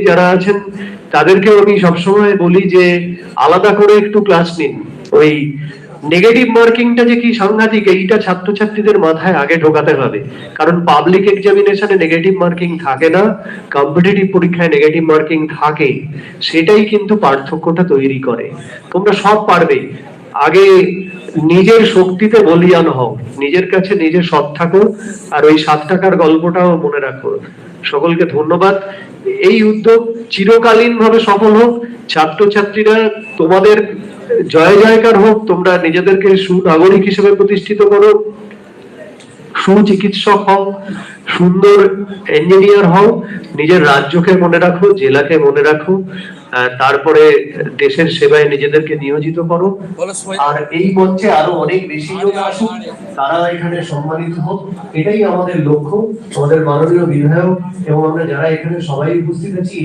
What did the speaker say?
যারা আছেন তাদেরকে আমি সবসময় বলি যে আলাদা করে একটু ক্লাস নিন। ওই নেগেটিভ মার্কিংটা যে কি সাংঘাতিক, এইটা ছাত্রছাত্রীদের মাথায় আগে ঢোকাতে হবে। কারণ পাবলিক এক্সামিনেশনে নেগেটিভ মার্কিং থাকে না কম্পিটিটিভ পরীক্ষায় নেগেটিভ মার্কিং থাকে, সেটাই কিন্তু পার্থক্যটা তৈরি করে। তোমরা সব পারবে। আগে নিজের শক্তিতে বলিয়ান হও, নিজের কাছে নিজে সৎ থাকো, আর ওই সাত টাকার গল্পটাও মনে রাখো। সকলকে ধন্যবাদ। এই উদ্যোগ চিরকালীন ভাবে সফল হোক, ছাত্রছাত্রীরা তোমাদের জয় জয়কার হোক, তোমরা নিজেদেরকে সুনাগরিক হিসেবে প্রতিষ্ঠিত করো, সুচিকিৎসক হও, সুন্দর ইঞ্জিনিয়ার হও, নিজের রাজ্যকে মনে রাখো, জেলাকে মনে রাখো তারপরে দেশের সেবায় নিজেদেরকে নিয়োজিত করো। আর এই মঞ্চে আরও অনেক বেশি লোক আসুক তারা এখানে সম্মানিত হোক। এটাই আমাদের লক্ষ্য। আমাদের মাননীয় বিধায়ক এবং আমরা যারা এখানে সবাই উপস্থিত আছি